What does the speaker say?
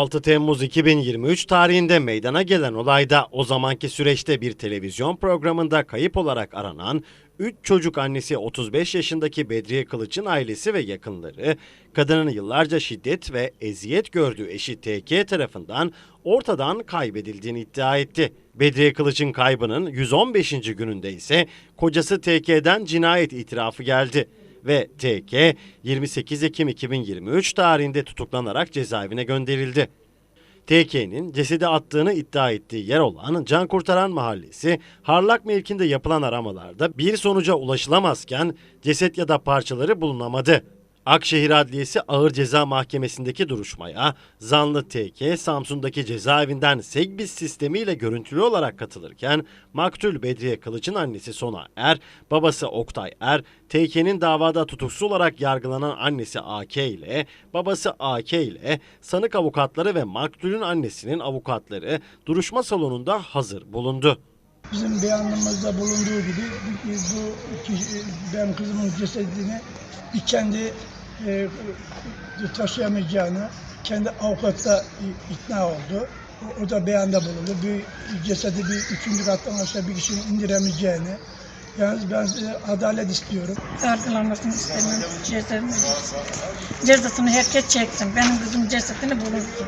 6 Temmuz 2023 tarihinde meydana gelen olayda o zamanki süreçte bir televizyon programında kayıp olarak aranan 3 çocuk annesi 35 yaşındaki Bedriye Kılıç'ın ailesi ve yakınları kadının yıllarca şiddet ve eziyet gördüğü eşi TK tarafından ortadan kaybedildiğini iddia etti. Bedriye Kılıç'ın kaybının 115. gününde ise kocası TK'den cinayet itirafı geldi ve TK 28 Ekim 2023 tarihinde tutuklanarak cezaevine gönderildi. TK'nin cesedi attığını iddia ettiği yer olan Can Kurtaran Mahallesi, Harlak mevkinde yapılan aramalarda bir sonuca ulaşılamazken ceset ya da parçaları bulunamadı. Akşehir Adliyesi Ağır Ceza Mahkemesi'ndeki duruşmaya zanlı TK Samsun'daki cezaevinden Segbis sistemiyle görüntülü olarak katılırken Maktul Bedriye Kılıç'ın annesi Sona Er, babası Oktay Er, TK'nin davada tutuksuz olarak yargılanan annesi AK ile babası AK ile sanık avukatları ve Maktul'ün annesinin avukatları duruşma salonunda hazır bulundu. Bizim beyanımızda bulunduğu gibi bu kişi, benim kızımın cesedini bir kendi e, taşıyamayacağını kendi avukatta ikna oldu. O, o da beyanda bulundu. Bir cesedi bir üçüncü kattan aşağı bir kişinin indiremeyeceğini. Yalnız ben e, adalet istiyorum. Yargılanmasını istemem. Cezasını, cezasını herkes çeksin. Benim kızım cesedini bulursun.